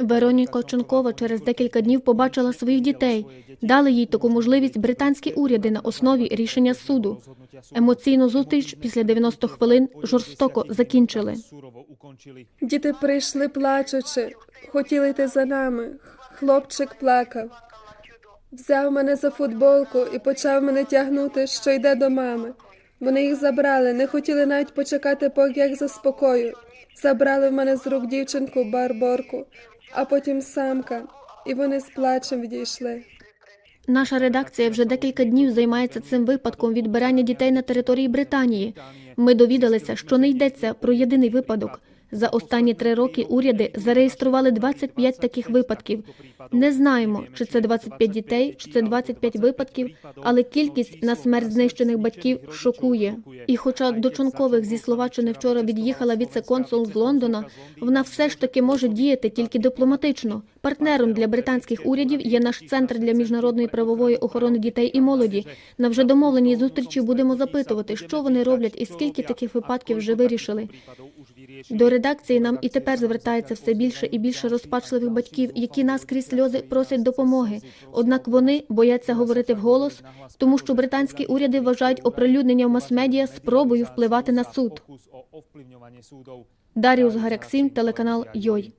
Вероніка Чонкова через декілька днів побачила своїх дітей. Дали їй таку можливість британські уряди на основі рішення суду. Емоційну зустріч після 90 хвилин жорстоко закінчили. Діти прийшли плачучи, хотіли йти за нами. Хлопчик плакав. Взяв мене за футболку і почав мене тягнути, що йде до мами. Вони їх забрали, не хотіли навіть почекати, поки я їх заспокою. Забрали в мене з рук дівчинку Барборку, а потім самка, і вони з плачем відійшли. Наша редакція вже декілька днів займається цим випадком відбирання дітей на території Британії. Ми довідалися, що не йдеться про єдиний випадок. За останні три роки уряди зареєстрували 25 таких випадків. Не знаємо, чи це 25 дітей, чи це 25 випадків, але кількість на смерть знищених батьків шокує. І хоча до Чонкових зі Словаччини вчора від'їхала віце-консул з Лондона, вона все ж таки може діяти тільки дипломатично. Партнером для британських урядів є наш центр для міжнародної правової охорони дітей і молоді. На вже домовленій зустрічі будемо запитувати, що вони роблять і скільки таких випадків вже вирішили. До редакції нам і тепер звертається все більше і більше розпачливих батьків, які нас крізь сльози просять допомоги. Однак вони бояться говорити вголос, тому що британські уряди вважають оприлюднення в мас-медіа спробою впливати на суд. Даріус Гаряксін, телеканал Йой.